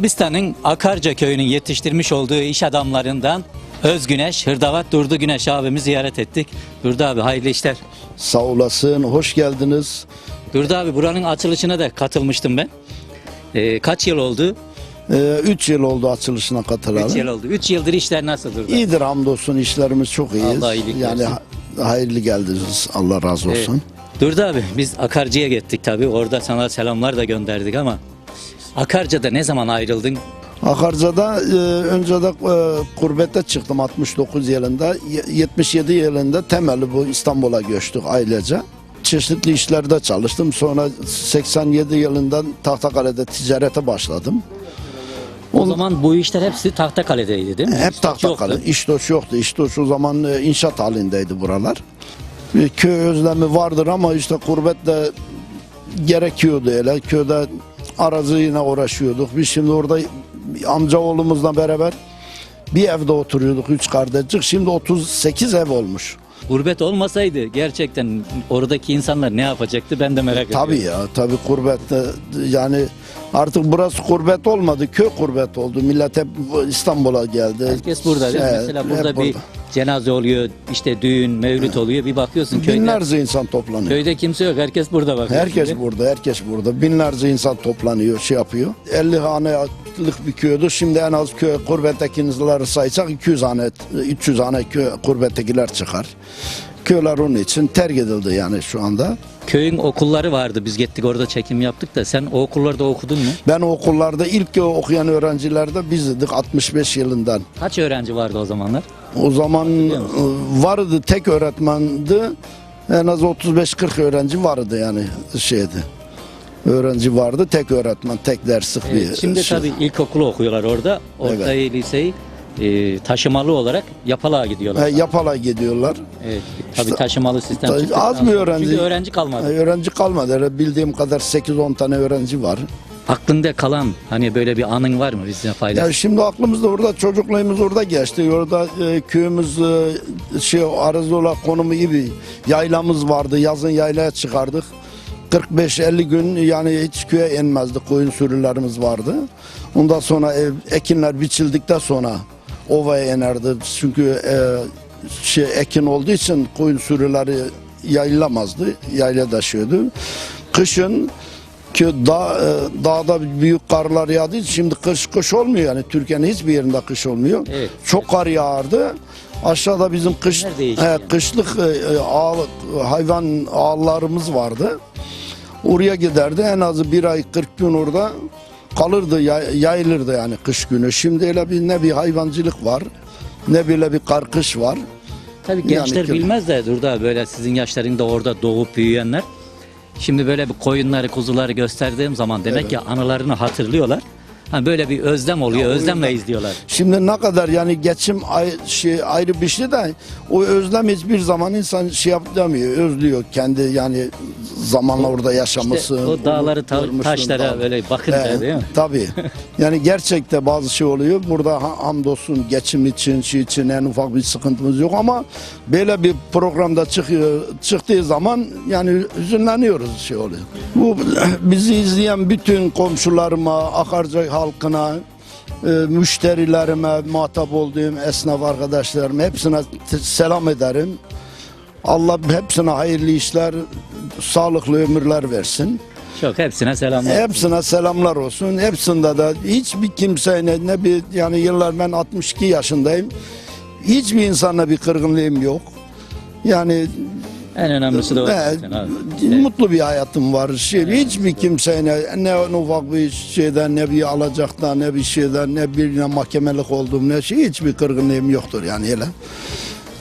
Elbistan'ın Akarca köyünün yetiştirmiş olduğu iş adamlarından Özgüneş, Hırdavat Durdu Güneş abimi ziyaret ettik. Durdu abi hayırlı işler. Sağ olasın, hoş geldiniz. Durdu abi buranın açılışına da katılmıştım ben. Ee, kaç yıl oldu? 3 yıl oldu açılışına 3 katılalı. yıl oldu. 3 yıldır işler nasıl Durdu? İyidir hamdolsun işlerimiz çok iyiyiz. Allah iyilik yani versin. ha- hayırlı geldiniz. Allah razı Evet. olsun. Durdu abi biz Akarca'ya gittik tabii. Orada sana selamlar da gönderdik ama Akarca'da ne zaman ayrıldın? Akarca'da e, önce de e, gurbette çıktım 69 yılında. Ye- 77 yılında temeli bu İstanbul'a göçtük ailece. Çeşitli işlerde çalıştım. Sonra 87 yılından Tahtakale'de ticarete başladım. O zaman bu işler hepsi Tahtakale'deydi değil mi? Hep Tahtakale. İştoş yoktu. İştoş o zaman e, inşaat halindeydi buralar. Bir köy özlemi vardır ama işte kurbetle gerekiyordu öyle. Köyde araziyle uğraşıyorduk. Biz şimdi orada amca oğlumuzla beraber bir evde oturuyorduk üç kardeşlik. Şimdi 38 ev olmuş. Gurbet olmasaydı gerçekten oradaki insanlar ne yapacaktı ben de merak ediyorum. Tabii ya tabii kurbette yani artık burası kurbet olmadı. Köy kurbet oldu. Millet hep İstanbul'a geldi. Herkes burada değil mi? Mesela burada bir cenaze oluyor, işte düğün, mevlüt oluyor. Bir bakıyorsun köyde, Binlerce insan toplanıyor. köyde kimse yok. Herkes burada bakıyor. Herkes şimdi. burada, herkes burada. Binlerce insan toplanıyor, şey yapıyor. 50 hanelik bir köydü. Şimdi en az köy kurbettekileri sayacak 200 hane, 300 hane köy kurbettekiler çıkar. Köyler onun için terk edildi yani şu anda. Köyün okulları vardı. Biz gittik orada çekim yaptık da sen o okullarda okudun mu? Ben okullarda ilk okuyan öğrencilerde bizdik 65 yılından. Kaç öğrenci vardı o zamanlar? O zaman e, vardı tek öğretmendi. En az 35-40 öğrenci vardı yani şeydi. Öğrenci vardı tek öğretmen, tek derslik bir Evet, şimdi şey. tabii ilkokulu okuyorlar orada. Ortayı, liseyi e, taşımalı olarak yapalığa gidiyorlar. He, yapala gidiyorlar. Evet, tabii İşte- taşımalı sistem Tabii çıktıktan az bir sonra- öğrenci. Çünkü öğrenci kalmadı. He, Öğrenci kalmadı. Bildiğim kadar 8-10 tane öğrenci var. Aklında kalan hani böyle bir anın var mı bizimle paylaş? Ya şimdi aklımızda orada çocukluğumuz orada geçti. Orada e, köyümüz e, şey Arızola konumu iyi bir yaylamız vardı. Yazın yaylaya çıkardık. 45-50 gün yani hiç köye inmezdik. Koyun sürülerimiz vardı. Ondan sonra e, ekinler biçildikten sonra ovaya inerdi. Çünkü e, şey ekin olduğu için koyun sürüleri yayılamazdı. Yayla taşıyordu. Kışın ki dağ, e, dağda büyük karlar için şimdi kış kış olmuyor yani Türkiye'nin hiçbir yerinde kış olmuyor. Evet. Çok kar yağardı. Aşağıda bizim kış yani. kışlık e, e, ağ- hayvan ağlarımız vardı. Oraya giderdi en az bir ay 40 gün orada kalırdı yay- yayılırdı yani kış günü. Şimdi öyle bir ne bir hayvancılık var ne böyle bir karkış var. Tabii Yani gençler köy- bilmez de Durda böyle sizin yaşlarında orada doğup büyüyenler. Şimdi böyle bir koyunları, kuzuları gösterdiğim zaman demek ki anılarını hatırlıyorlar. Hani böyle bir özlem oluyor, Ya o özlemle izliyorlar. Şimdi ne kadar yani geçim ay, şey ayrı bir şey de o özlem hiçbir zaman insan şey yapamıyor, özlüyor kendi yani zamanla orada yaşaması. İşte o dağları, ta- taşlara dağ- böyle bakınca He, değil mi? Tabii. Yani gerçekte bazı şey oluyor. Burada ha- hamdolsun geçim için, şey için en ufak bir sıkıntımız yok ama böyle bir programda çıkıyor, çıktığı zaman yani hüzünleniyoruz şey oluyor. Bu bizi izleyen bütün komşularıma, Akarca halkına, e, müşterilerime, muhatap olduğum esnaf arkadaşlarıma hepsine selam ederim. Allah hepsine hayırlı işler, sağlıklı ömürler versin. Çok hepsine selamlar. Hepsine selamlar olsun. Hepsinde de hiçbir kimseyle ne bir yani yıllar ben 62 yaşındayım. Hiçbir insanla bir kırgınlığım yok. Yani En önemlisi de o. ne, zaten abi. Mutlu bir hayatım var. Şey, hiçbir kimseyle ne en ufak bir şeyden ne bir alacaktan ne bir şeyden ne birine mahkemelik olduğum ne şey hiçbir kırgınlığım yoktur yani öyle.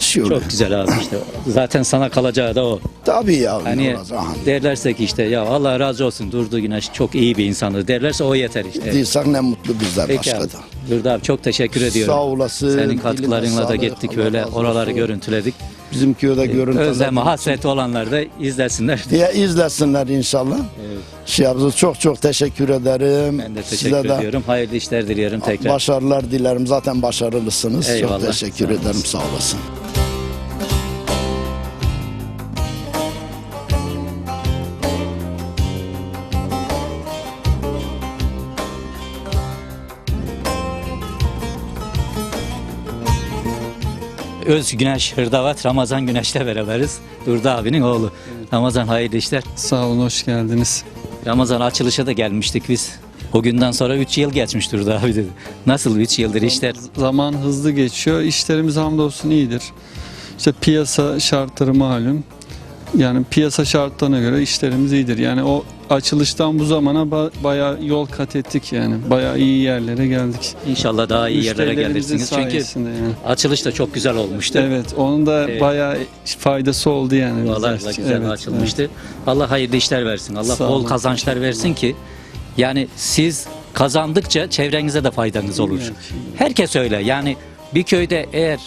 Şey oluyor. Çok güzel abi işte. Zaten sana kalacağı da o. Tabii ya. Hani olacak. derlerse ki işte ya Allah razı olsun Durdu Güneş çok iyi bir insandır derlerse o yeter işte. Değilsek ne mutlu bizler Peki başka abi. da. Durdu abi çok teşekkür ediyorum. Sağ olasın. Senin katkılarınla da sağlık. gittik Allah öyle razı oraları olsun. görüntüledik. Bizim köyde görüntüler. Özlemi, hasreti olanlar da izlesinler. diye izlesinler inşallah. Evet. Şey yapsın. Çok çok teşekkür ederim. Ben de Size teşekkür de ediyorum. Hayırlı işler diliyorum tekrar. Başarılar dilerim. Zaten başarılısınız. Eyvallah. Çok teşekkür Sağ ederim. Sağ olasın. Öz Güneş Hırdavat Ramazan Güneş'le beraberiz. Durdu abinin oğlu. Ramazan hayırlı işler. Sağ olun, hoş geldiniz. Ramazan açılışa da gelmiştik biz. O günden sonra 3 yıl geçmiş Durdu abi dedi. Nasıl 3 yıldır işler? Zaman hızlı geçiyor, işlerimiz hamdolsun iyidir. İşte piyasa şartları malum. Yani piyasa şartlarına göre işlerimiz iyidir. Yani o açılıştan bu zamana ba- bayağı yol kat ettik yani. Bayağı iyi yerlere geldik. İnşallah daha iyi yerlere gelirsiniz. Çünkü yani. açılış da çok güzel olmuştu. Evet, onun da Evet. bayağı faydası oldu yani. Dualarla güzel Evet, açılmıştı. Allah hayırlı işler versin. Allah Sağ bol olun. kazançlar versin ki yani siz kazandıkça çevrenize de faydanız olur. Herkes öyle. Yani bir köyde eğer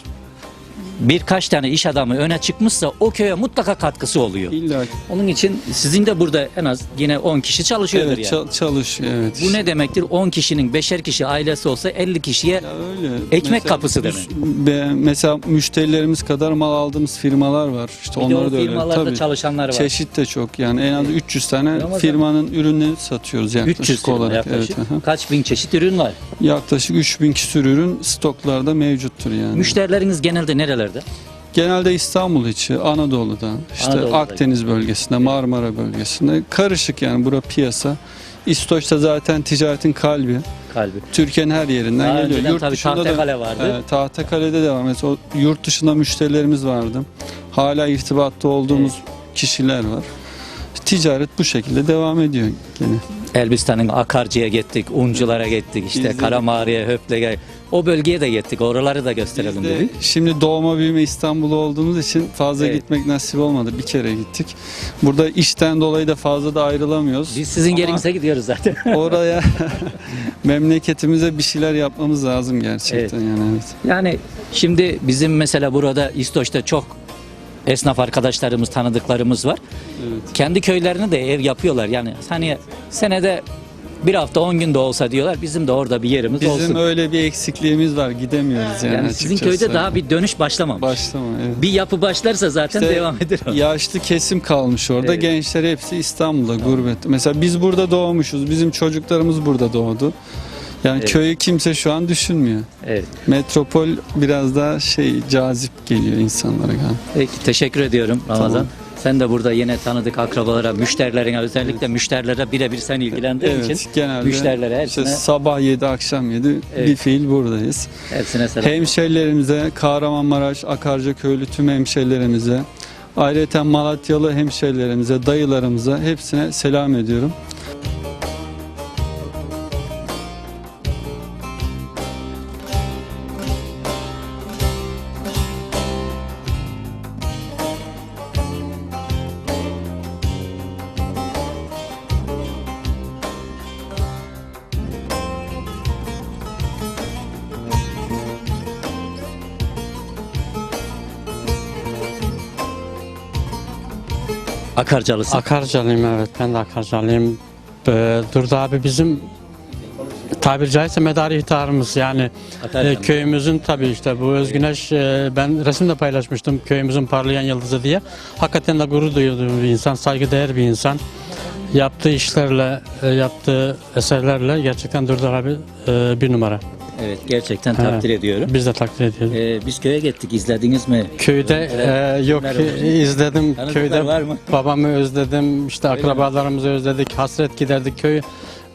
birkaç tane iş adamı öne çıkmışsa o köye mutlaka katkısı oluyor. İlla ki. Onun için sizin de burada en az yine 10 kişi çalışıyordur Evet, yani. çal- çalışıyor evet. Bu ne demektir? 10 kişinin 5'er kişi ailesi olsa 50 kişiye Ya öyle. Ekmek kapısı demek. müş- be- mesela müşterilerimiz kadar mal aldığımız firmalar var. İşte bir de o onları da öyle. firmalarda Tabii. çalışanlar var. Çeşit de çok yani en az 300 tane Ramazan- firmanın ürünlerini satıyoruz yaklaşık 300 firma olarak. yaklaşık. Evet, aha. Kaç bin çeşit ürün var. yaklaşık 3000 küsur ürün stoklarda mevcuttur yani. Müşterileriniz genelde nerelerde? Genelde İstanbul içi, Anadolu'da, işte Anadolu'da. Akdeniz bölgesinde, Marmara bölgesinde karışık yani bura piyasa. İstoç'ta zaten ticaretin kalbi. Kalbi. Türkiye'nin her yerinden Daha geliyor. önceden tabii dışında da- Tahtakale vardı. Evet, Tahtakale'de de var. Mesela yurt dışında müşterilerimiz vardı. Hala irtibatta olduğumuz kişiler var. Ticaret bu şekilde devam ediyor gene. Elbistan'ın Akarcı'ya gittik, Unculara gittik, işte Karamağrı'ya, Höple'ye. O bölgeye de gittik. Oraları da gösterelim Biz de dedik. şimdi doğma büyüme İstanbul'da olduğumuz için fazla Evet. gitmek nasip olmadı. Bir kere gittik. Burada işten dolayı da fazla da ayrılamıyoruz. Biz sizin Ama yerinize gidiyoruz zaten. oraya memleketimize bir şeyler yapmamız lazım gerçekten yani evet. yani şimdi bizim mesela burada İstoç'ta çok esnaf arkadaşlarımız, tanıdıklarımız var. Evet. Kendi köylerine de ev yapıyorlar. Yani hani senede bir hafta 10 gün de olsa diyorlar bizim de orada bir yerimiz Bizim olsun. öyle bir eksikliğimiz var. Gidemiyoruz yani, yani sizin açıkçası. köyde daha bir dönüş başlamamış. başlama evet. bir yapı başlarsa zaten İşte devam eder. o. Yaşlı kesim kalmış orada. Evet. Gençler hepsi İstanbul'da gurbet. Mesela biz burada doğmuşuz. Bizim çocuklarımız burada doğdu. Yani Evet. köyü kimse şu an düşünmüyor. Evet. Metropol biraz daha şey cazip geliyor insanlara galiba. Peki teşekkür ediyorum Ramazan. Tamam. Sen de burada yine tanıdık akrabalara, müşterilerine özellikle müşterilere birebir sen ilgilendiğin Evet, için genelde müşterilere işte hepsine, sabah 7 akşam 7 Evet. bir fiil buradayız. hepsine selam. Hemşerilerimize, Kahramanmaraş, Akarca köylü tüm hemşerilerimize, ayrıca Malatyalı hemşerilerimize, dayılarımıza hepsine selam ediyorum. Akarcalısın. Akarcalıyım evet ben de Akarcalıyım. Ee, Durdu abi bizim tabiri caizse medarı ihtarımız yani Akarcalı. e, köyümüzün tabii işte bu Özgüneş e, ben resimde paylaşmıştım köyümüzün parlayan yıldızı diye. Hakikaten de gurur duyduğum bir insan, saygıdeğer bir insan. Yaptığı işlerle, e, yaptığı eserlerle gerçekten Durdu abi e, bir numara. Evet gerçekten takdir ediyorum. Biz de takdir ediyoruz. Ee, biz köye gittik izlediniz mi? Köyde e, yok Kimler olmuş? izledim Tanıdıklar köyde var mı? babamı özledim işte akrabalarımızı özledik hasret giderdik köyü.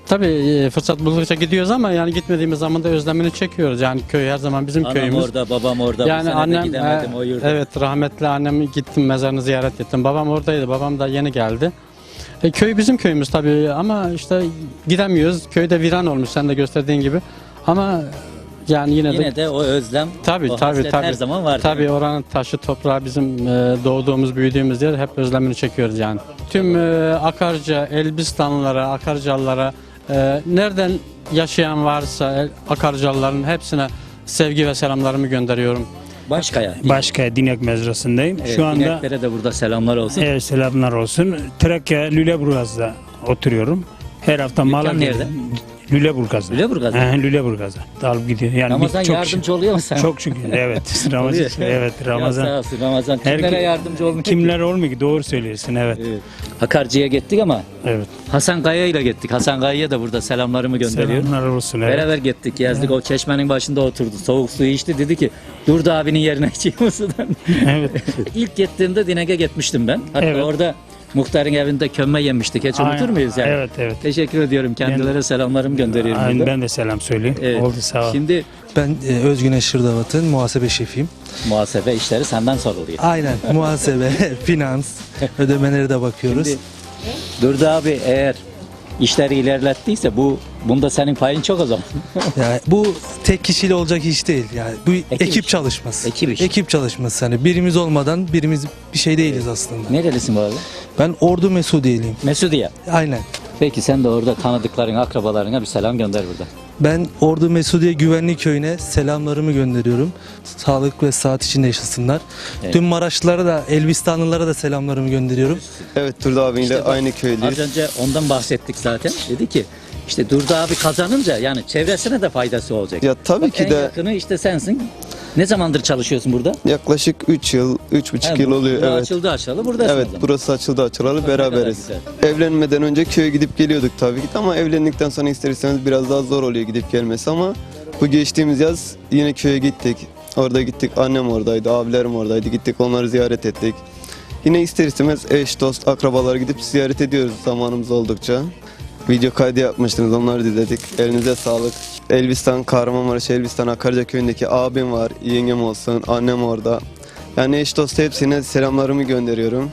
Tabii e, fırsat buldukça gidiyoruz ama yani gitmediğimiz zaman da özlemini çekiyoruz. Yani köy her zaman bizim Anam köyümüz. orada, babam orada. bu yani sene de annem gidemedim e, o yurda. evet rahmetli annemi gittim mezarını ziyaret ettim. Babam oradaydı. Babam da yeni geldi. E, köy bizim köyümüz tabii ama işte gidemiyoruz. Köyde viran olmuş sen de gösterdiğin gibi. Ama yani yine, de Yine de o özlem, Tabii, o tabii, tabii. her zaman var. Tabii oranın taşı toprağı bizim e, doğduğumuz büyüdüğümüz yer hep özlemini çekiyoruz yani. Tüm e, Akarca, Elbistanlılara, Akarcalılara e, nereden yaşayan varsa Akarcalıların hepsine sevgi ve selamlarımı gönderiyorum. Başkaya. Başka Dinek mezrasındayım. Evet, Şu anda ineklere de burada selamlar olsun. evet, selamlar olsun. Trakya Lüleburgaz'da oturuyorum. Her hafta Dükkan mala nerede? Lüleburgaz'a. Lüleburgaz'a? He, Lüleburgaz'a. Dalıp gidiyor. Yani Ramazan çok yardımcı oluyor mu sana? Çok şükür. Evet. Ramazan. Evet. Ya Ramazan. sağ olsun Ramazan. Kimlere Herke- yardımcı olmuyor ki? Kimler olmuyor ki? Doğru söylüyorsun. Evet. Evet. Akarcı'ya gittik ama Evet. Hasan Kaya ile gittik. Hasan Kaya'ya da burada selamlarımı gönderiyorum. Selamlar olsun. Evet. Beraber gittik gezdik o çeşmenin başında oturdu. Soğuk suyu içti dedi ki Durdu abinin yerine içeyim o sudan. Evet. İlk gittiğimde Dineg'e gitmiştim ben. Hatta Evet. orada muhtarın evinde kömme yemiştik. Hiç unutur Aynen. muyuz yani? Evet, evet. Teşekkür ediyorum. Kendilerine selamlarımı gönderiyorum. Aynen, burada. ben de selam söyleyeyim. Evet. Oldu sağ ol. Şimdi Ben e, Özgüneş Şırdavat'ın muhasebe şefiyim. muhasebe işleri senden soruluyor. Aynen muhasebe, finans, ödemeleri de bakıyoruz. Şimdi Durdu abi eğer işleri ilerlettiyse bu bunda senin payın çok o zaman. Yani bu tek kişiyle olacak iş değil. Yani bu ekip, iş. çalışması. Ekip iş. Ekip çalışması. Hani birimiz olmadan birimiz bir şey değiliz aslında. Nerelisin bu arada? Ben Ordu Mesudiyeliyim. Mesudiye. Aynen. Peki sen de orada tanıdıkların, akrabalarına bir selam gönder burada. Ben Ordu Mesudiye Güvenlik Köyü'ne selamlarımı gönderiyorum. Sağlık ve saat içinde yaşasınlar. Evet. Tüm Maraşlılara da, Elbistanlılara da selamlarımı gönderiyorum. Evet Turda abiyle İşte bak, aynı Az köylüyüz. önce ondan bahsettik zaten. Dedi ki işte Durdu abi kazanınca yani çevresine de faydası olacak. Ya tabii Bak ki en de yakını işte sensin. Ne zamandır çalışıyorsun burada? yaklaşık 3 yıl, 3,5 yıl oluyor evet. Açıldı açalı buradasın Evet o zaman. burası açıldı açılalı beraberiz. güzel. Evlenmeden önce köye gidip geliyorduk tabii ki ama evlendikten sonra ister istemez biraz daha zor oluyor gidip gelmesi ama bu geçtiğimiz yaz yine köye gittik. Orada gittik annem oradaydı, abilerim oradaydı gittik onları ziyaret ettik. Yine ister istemez eş, dost, akrabalar gidip ziyaret ediyoruz zamanımız oldukça. Video kaydı yapmıştınız onları dinledik. Elinize sağlık. Elbistan, Kahramanmaraş, Elbistan, Akarca köyündeki abim var. Yengem olsun, annem orada. Yani eş dost hepsine selamlarımı gönderiyorum.